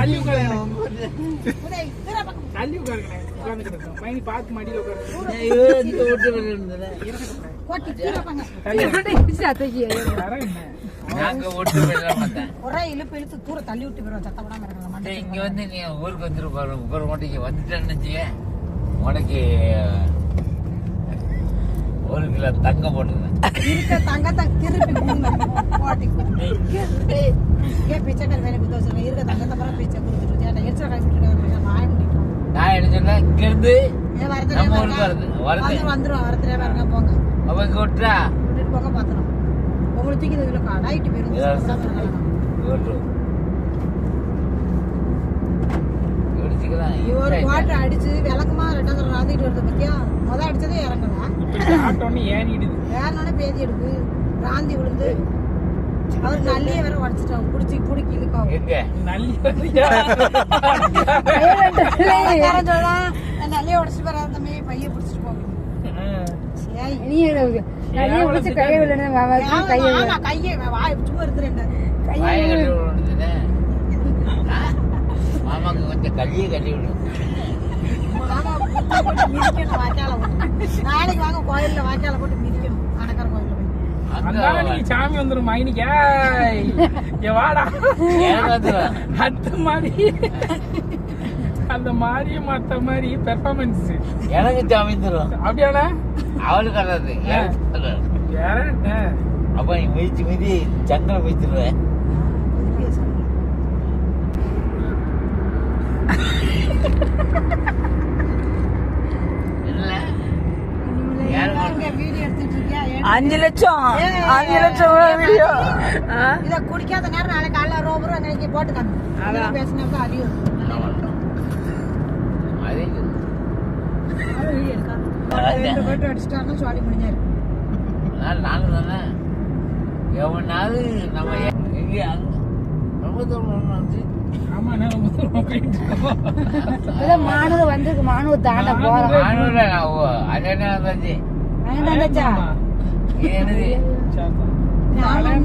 தள்ளி. தள்ளி உட்காருங்க மைனி பார்த்து மடியில் உட்காருங்க. நாங்க மாட்டேன் ஒரே இழுப்பு இழுத்து தூர தள்ளி விட்டு போயிடும் சத்தம் போடாம இருக்கணும் மண்டை இங்க வந்து நீ ஊருக்கு வந்துட்டு பாரு ஒரு மட்டும் வந்துட்டேன்னு உனக்கு ஒரு கிலோ தங்கம் போட்டுருந்தேன் இருக்க தங்கத்தை திருப்பி கொடுங்க. கோட்டி. ஏ பிச்சைக்கார வேலை கொடுத்து வச்சிருக்கேன். இருக்க தங்கத்தை பூரா பிச்சை கொடுத்துட்டு ஏன்டா, எரிச்சல் காய்ச்சிட்டு இருக்காங்க. வாய மூடிட்டு. நான் என்ன சொன்னேன் இங்க இருந்து ஏ, வரதுலே நம்ம. ஊருக்கு வருது. வருது வந்துரும், வரதுலே பாருங்க, போங்க. அப்ப இங்க விட்டுறா. விட்டுட்டு போங்க, பாத்துரும். உங்களுக்கு தூக்கி இதுல கடாயிட்டு. விட்டு ஒரு குவாட்டர் அடிச்சு விளக்கமா ரெண்டாம் தடவை ராந்திட்டு வருது பத்தியா? முத அடிச்சதே இறங்கல. ஆட்டோன்னு ஏறிடுது. வேறனோட பேதி எடுக்கு ராந்தி விழுந்து. அவர் நல்லிய வேற உடச்சிட்டோம் குடிச்சு குடிக்கி இழுக்கும் எங்க? நல்லி நல்லிய உடச்சிட்டு போற தம்பி பைய பிடிச்சிட்டு போங்க சரி. ஆமா, ஆமா, கையை வாய் சும்மா இருக்கிறேன் விடுறதுன்னு மாமாக்கு கொஞ்சம் கல்லியை கட்டி விடு. மாமா புத்தா போட்டு மிதிக்கணும் வாய்க்கால போட்டு. நாளைக்கு வாங்க கோயில்ல வாய்க்கால போட்டு மிதிக்கணும் அணக்கர கோயில்ல போய் அதனால நீ சாமி வந்துரும் மைனிக்கு வாடா. வந்துடும் அந்த மாதிரி. அந்த மாதிரி மத்த மாதிரி பெர்ஃபார்மன்ஸ் எனக்கு ஜாமீன் அப்படியாண்ணா? அவளுக்கு என்ன? அப்ப மிதிச்சு மிதி சங்கலை மிதிச்சிருவேன் பெரிய சாமி. இல்ல யாரு இங்க வீடியோ எடுத்துட்டு இருக்கியா எடுத்து. அஞ்சு லட்சம். அஞ்சு லட்சம் வீடியோ இத குடிக்காத நேரம் நாளைக்கு காலைல ரோபரும் அன்னைக்கு போட்டு காமி அதெல்லாம் பேசினாக்க அறிவு அதே வீடியோ எடுக்காம ரெண்டு போட்டு அடிச்சிட்டாருன்னா சுவாடி முடிஞ்சாரு. அதனால நானும் தானே. எவனாவது நம்ம எங்க ரொம்ப தூரம் வந்து மானூர் வந்திருக்கு. மானூர் தாண்ட போறோம். நானூறு அது என்னது?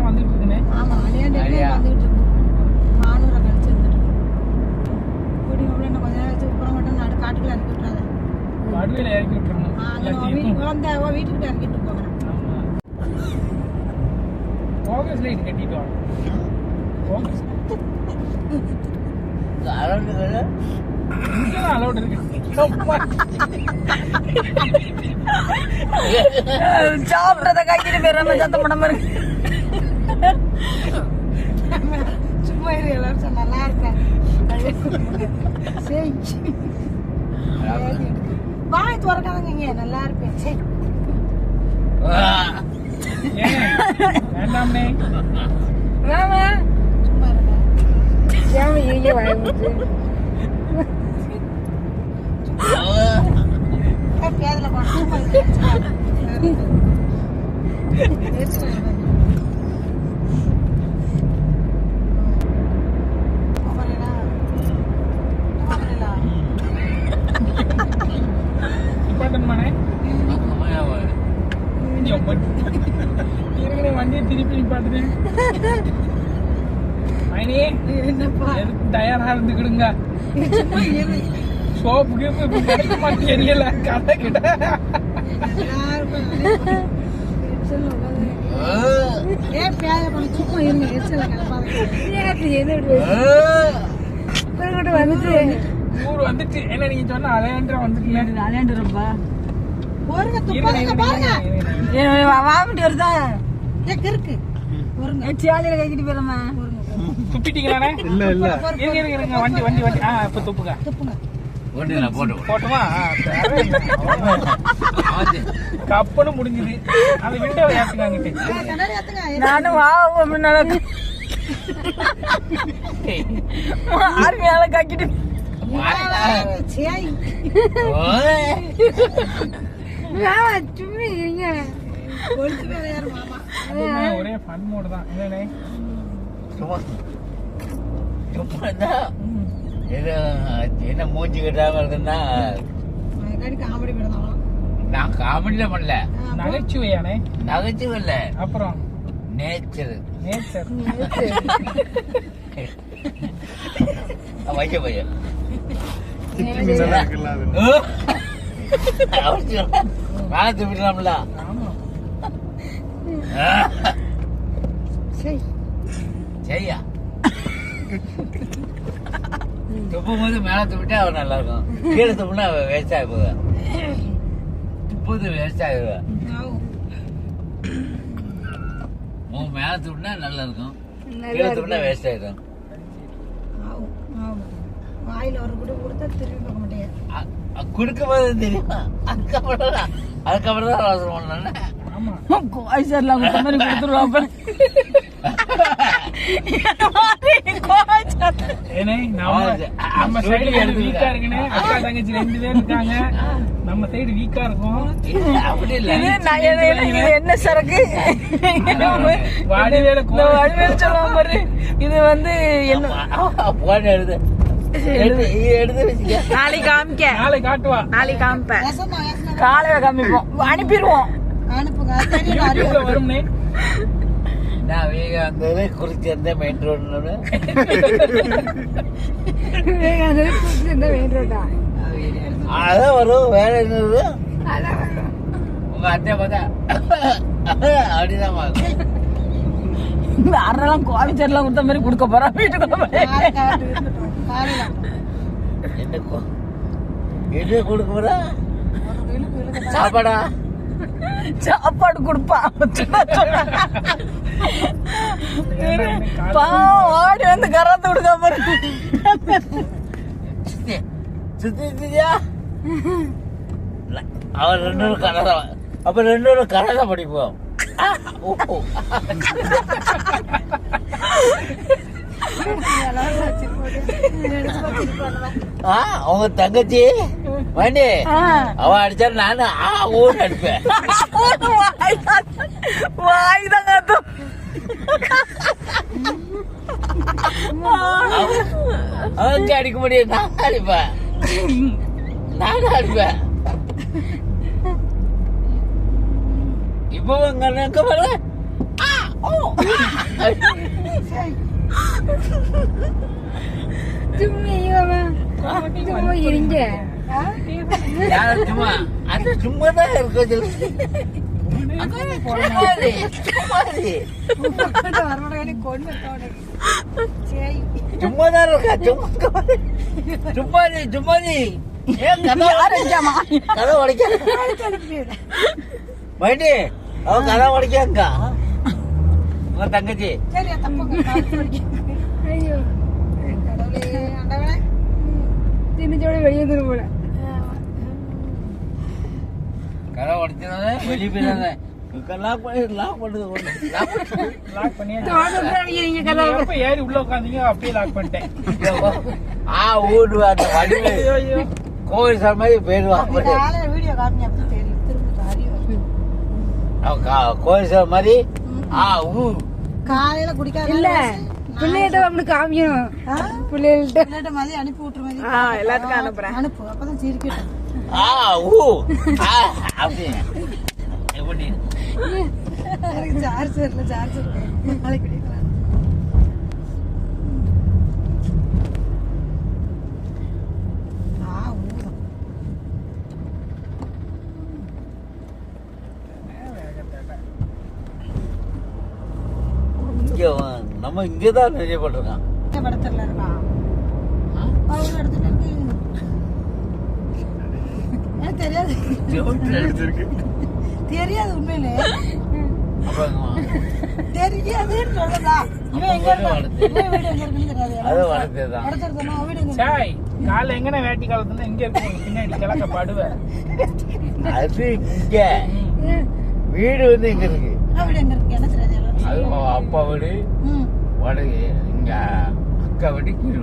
வந்துட்டு இருக்குனே ஆமா அலையாண்டு அலையா. வந்துகிட்டு இருக்கு மானூரை கழிச்சு வந்துட்டு இருக்கு குடி உள்ள இன்னும் கொஞ்ச நேரம் வச்சு உப்புறம் மட்டும் நடு காட்டுக்குள்ள இறக்கி விட்டுறணும். அங்க உன் வீட்டுக்கு வந்த உன் வீட்டுக்கிட்ட இறக்கிட்டு போகிறேன் ஃபோக்கஸ் லைட் கட்டிட்டு வாங்க. ஃபோக்கஸ் அரண்டுகளை இங்கெல்லாம் அலௌட் இருக்கு. அப்பா. சாப்பிட்டத கைக்கிட்டு போயிடாம சத்தம் பண்ணாம இருக்கு? சும்மா இரு எல்லாரும் நல்லா இருக்கேன். சரி. வாய் திறக்காதங்க நல்லா இருப்பேன் சரி. மாமா சும்மா இருங்க. ஏன் வாய விட்டு பேதில் போன சும்மா இரு. எரிச்சல் வருது. போகலையா? போகலையா? நிப்பாட்டணுமாண்ணே இருங்களே வண்டியை திருப்பி நிப்பாட்டுதேன் மைனி என்னப்பா தயாரா இருந்துக்கிடுங்க. சோப்பு கீப்பு கிடைக்க மாட்டேன் தெரியல கதை கிட்ட. வந்துட்டு. என்ன நீங்க சொன்ன அலையாண்டா வந்துட்டு விளையாண்டுருப்பா போருங்க பாருங்க. வாமிட்டு வருதா? ஏ கிறுக்கு. சேலையில கைக்கிட்டு போயிடாம துப்பிட்டீங்களாண்ணே? இல்ல இல்ல. இருங்க. வண்டி வண்டி வண்டி. ஆ இப்ப துப்புங்க. துப்புங்க. போட்டு நான் போட்டு. போட்டுமா. கப்பலும் முடிஞ்சுது. அந்த விண்டோவை ஏத்துங்க அங்கிட்டு. நானும் வா முன்னால. கக்கிட்டு. அதுவுமே ஒரே ஃபன் மோடு தான். என்னண்ணே? சும்மா. சும்மா தான். ஏதோ என்ன மூஞ்சி கட்டாம இருக்குன்னா காமெடி படம் நான் காமெடியில பண்ணல. நகைச்சுவையானே? நகைச்சுவை இல்ல அப்புறம் நேச்சர் நேச்சர் வைக்க பையன் சிட்டி மீனா இருக்குல்ல அவசியம் மேலே துப்பிட்டா அவன் நல்லா இருக்கும் கீழே துப்புனா வேஸ்ட் ஆகி போகுது துப்புது வேஸ்ட் ஆகுது உன் மேலே துப்பினா நல்லா இருக்கும் கீழே துப்பினா வேஸ்ட் ஆகிடும். வாயில ஒரு குடு கொடுத்தா திரும்பி பார்க்க மாட்டேன். கொடுக்கும் போது தெரியுமா? அதுக்கப்புறம் தான் அதுக்கப்புறம் தான் அவசரம் பண்ணேன் ஆமா. கோய்ச்சர்லாம் கொடுத்த மாதிரி ஏனே நம்ம சைடு வீக்கா இருக்குன்னு அக்கா தங்கச்சி ரெண்டு பேர் இருக்காங்க. நம்ம சைடு வீக்கா இருக்கும். அப்படி இல்லை. நான் என்ன- இது என்ன சரக்கு? வடிவேலு வடிவேலு சொல்லுவான் பாரு. இது வந்து என்ன வச்சுக்க. நாளைக்கு காமிக்க. நாளை காட்டுவா. நாளைக்கு காமிப்பேன். காலையில காமிப்போம். அனுப்பிடுவோம். நான் வீக வந்தது மெயின் ரோடு மெயின் ரோட்டா அதான் வரும் வேற என்னது உங்க அத்தை பார்த்தா அப்படிதான் இந்த கோவிச்சர்லாம் கொடுத்த மாதிரி கொடுக்க போறா வீட்டுக்குள்ள என்ன கொடுக்க போறா சாப்பாடா சாப்பாடு கொடுப்பான் பாவம் ஓடி வந்து கராத்து கொடுக்க பாரு. சுத்தி சுத்தி சுத்தியா? அவன் ரெண்டு பேரும் அப்ப ரெண்டு பேரும் கதை தான் படிப்போம் உங்க தங்கச்சி? வண்டி? அவ அடிச்சா நானு ஆ ஊன்னு அடிப்பேன். வாய் தான் அவங்க அடிக்க முடியும் நான் அடிப்பேன். நான் அடிப்பேன். இப்போ உங்க அண்ணனுக்கு பாரு ஆ, ஓ. யாரும் சும்மா அது சும்மா தான் இருக்கும் சொல்லு. சும்மா இரு, சும்மா இரு. வரமாட்டேன் கொண்டு தோணுது சரி சும்மா தான் இருக்கா சும்மா சும்மா நீ சும்மா நீ ஏன் கதை கதை உடைக்க மைண்டி அவன் கதை உடைக்காங்கக்கா உங்க தங்கச்சி. ஆண்டவனே. வெளியே போல. கதை உடைச்சதானே வெளியே போயிடாத. லாக் ஏறி உள்ள உட்காந்தீங்க அப்படியே லாக் பண்ணிட்டேன். ஆ ஊடு அந்த வடிவு. கோவில் சார் மாதிரி போயிடுவான் கோவில் சார் மாதிரி ஆ ஊ காலையில குடிக்காத இல்ல. பிள்ளைகிட்ட அப்படி காமிக்கணும். பிள்ளைகள்ட்ட. பிள்ளைகிட்ட மாதிரி அனுப்பி விட்டுரு மாதிரி. ஆ, எல்லாத்துக்கும் அனுப்புறேன். அனுப்பு. அப்பதான் சிரிக்கட்டும். ஆ ஊ. ஆ அப்படி. எப்படி? எனக்கு சார்ஜர் இல்ல சார்ஜர் நாளைக்கு குடிக்கலாம் ஆ ஊதம் இங்க வா. நம்ம இங்கதான் நிறைய படத்துல எனக்கு தெரியாது. தெரியாது உண்மையிலே. தெரியாதுன்னு சொல்லதா இவன் எங்க இருக்கா வளர்த்து. இவன் வீடு எங்க இருக்குன்னு தெரியாது. அது வளர்த்ததுதான் வீடு எங்க? சாய் எங்கன வேட்டி காலத்துல இங்க பின்னாடி கிழக்க படுவ. அது இங்க. வீடு வந்து இங்க இருக்கு. வீடு எங்க இருக்கு? என்ன தெரியாது. அது அப்பா வீடு. வடகு இங்க அக்கா வீடு கீழ்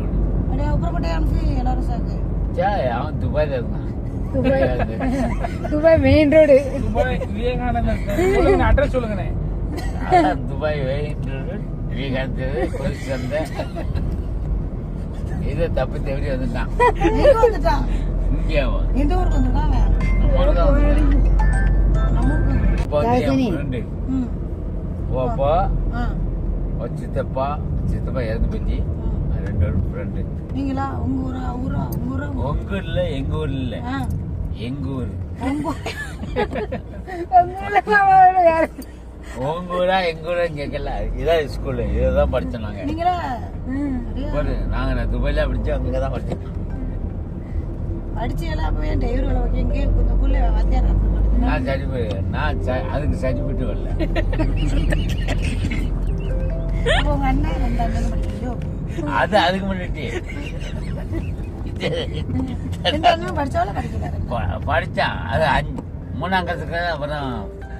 வீடு எல்லாரும் சாக்கு அவன் துபாயில இருந்தான். துபாய். மெயின் ரோடு துபாய் விவேகானந்தர் அட்ரஸ் சொல்லுங்கண்ணே துபாய் வேகின்றது விவேகானந்தர் கோயில் சந்தை இதை தப்பு வந்துட்டான்? வந்துட்டான். எந்த ஊருக்கு. இப்போ சித்தப்பா சித்தப்பா இறந்து போச்சு. ரெண்டு பேரும் ஃப்ரெண்டு நீங்களா? உங்க ஊரா? ஊரா? உங்க ஊரா? உங்க ஊர்ல எங்க ஊர்ல இல்ல. எங்க ஊர்? உங்க உங்க ஊரா எங்க ஊரா கேட்கல. இதான் ஸ்கூலு இதுதான் படிச்சோம் நாங்க. நீங்களா? ஒரு நாங்க நான் துபாயில படிச்சோம் அங்க தான் படிச்சோம் படிச்சு எல்லாம் போய் டிரைவர் வேலை எங்கே இந்த ஊர்ல வாத்தியார் நடந்து போடுது நான் சர்டிஃபிகேட் நான் ச- அதுக்கு சர்டிஃபிகேட் வரல. அது அதுக்கு முன்னாடி படிச்சான் அது அஞ்சு மூணாம் கிளாஸுக்கு அப்புறம்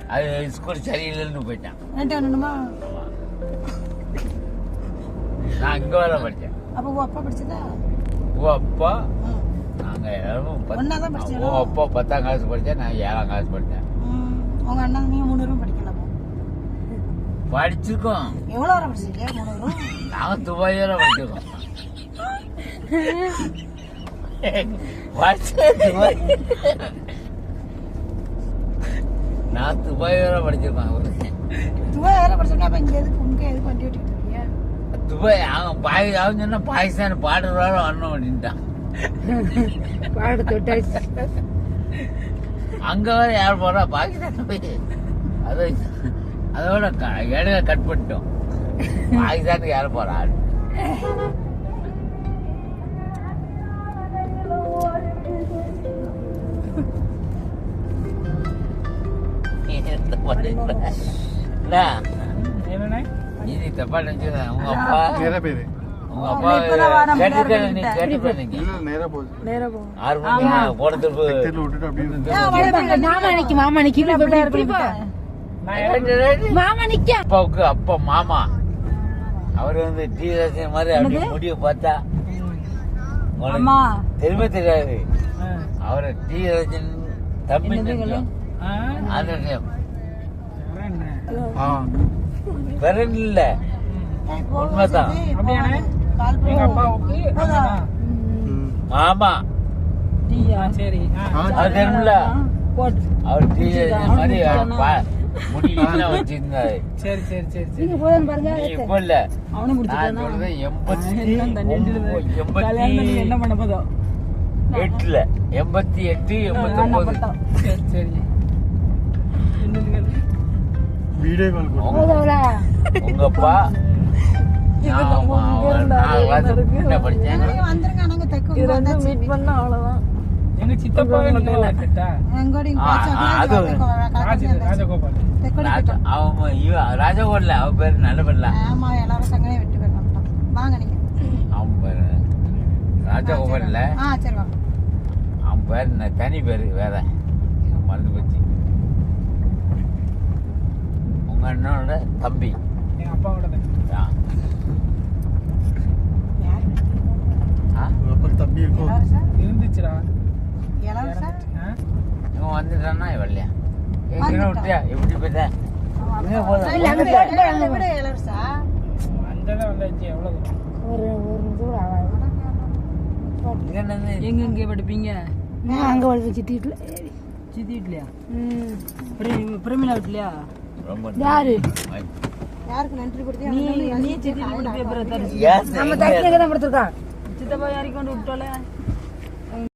அது ஸ்கூல் சரியில்லைன்னு போயிட்டான் நான் இங்க வர படிச்சேன் அப்போ உன் அப்பா படிச்சதா ஓ அப்பா ம். நாங்க எல்லாரும்? ஓ அப்பா பத்தாம் கிளாஸ் படிச்சேன் நான் ஏழாம் கிளாஸ் படிச்சேன் ம். உங்க அண்ணன் நீங்க மூணு பேரும் படிக்கலாமா படிச்சிருக்கோம் எவ்வளோ வரை படிச்சீங்க மூணு பேரும் நாங்க துபாயில படிச்சிருக்கோம் படிச்ச துபாய். நான் துபாய் வரை படிச்சிருக்கேன் அவரு. துபாய் வேற படிச்சோம்னா அப்போ இங்கே எதுக்கு உங்க எதுக்கு வண்டி ஓட்டிக்கிட்டு இருக்கீங்க? துபாய் அவன் பாய் அவன் சொன்னா பாகிஸ்தான் பாடுறாரு வரணும் அப்படின்ட்டான். பாடு தொட்டாச்சு. அங்க வர யார் போறா? பாகிஸ்தான் போய். அது அதோட க- இடையில கட் பண்ணிட்டோம் பாகிஸ்தானுக்கு யார் போறா இது தப்பா நினைச்சுக்கிறேன் உங்க அப்பா பேரு உங்க அப்பா ஆறு போன திருப்பு அப்படியே மாமா நிக்கி மாமா நிக்கி மாமா நிக்க. அப்பாவுக்கு அப்பா மாமா. அவர் வந்து டீ ரசன் மாதிரி அப்படி முடிய பார்த்தா தெரியுமே தெரியாது. அவரை டீ ரசன் தம்பி நினைச்சோம். ஆ? அந்த நேம் வேற என்ன? ஆ. பிறன் இல்ல. உண்மைதான். மாமா. ஆ, சரி. தெரியுமில்ல. அவர் டீ ரசன் மாதிரி சரி சரி சரி சரி. நீ இப்ப இல்ல அவனை நான் முடிச்சுட்டானா சொல்றது எண்பத்தி பண்ணி என்ன எண்பத்தி பண்ண போதோ. எட்டுல. எண்பத்தி எட்டு எண்பத்தி ஒன்பது. சரி சரி. வீடியோ கால் உங்க அப்பா நான் படிச்சேன். வந்துருங்க நாங்க தைக்கும் இது ரெண்டும் மீட் பண்ணா அவ்வளவுதான். எங்க இவன் ராஜகோட்ல அவன் பேரு நல்ல ஆமா எல்லாரும் சங்கனே விட்டு போயிடலாம் வாங்க நீங்க அவன் பேரு ராஜகோபால்ல ஆ சரி வாங்க அவன் பேர் என்ன தனி பேரு வேற மறந்து போச்சு உங்க அண்ணனோட தம்பி எங்க அப்பாவோட தம்பி. ஆ. தம்பி இருக்கும் இருந்துச்சுடா? இவன் வந்துட்டான்னா வரலையா எங்க விட்டியா? எப்படி போயிட்ட? எங்க? எங்க படிப்பீங்க? அங்க வந்து சிட்டிட்டுல சித்தி வீட்லயா? பிரமிளா வீட்லயா? ரொம்ப யாரு? யாருக்கு நன்றி கொடுத்தே நீ சித்தி வீட்டு பேப்பரை தரிசி. ஏன் நம்ம தான் படுத்திருக்கான். சித்தப்பா யாரையும் கொண்டு விட்டோல